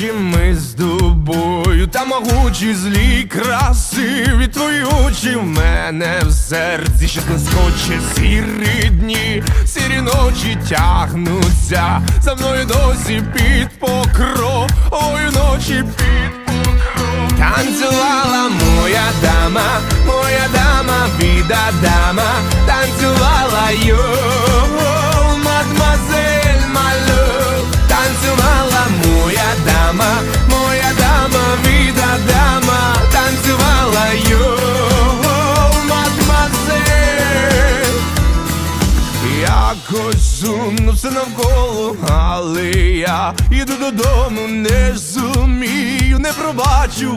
очі ми з тобою, та могучі злі красиві твої очі в мене в серці. Ще скоче сірі дні, сірі ночі тягнуться. За мною досі під покровою ночі під покров. Танцювала моя дама, моя дама, біда дама, танцювала його, дама, моя дама, віда дама, танцювала його, мадмазель. Якось сумно все навколо, але я іду додому, не зумію, не пробачу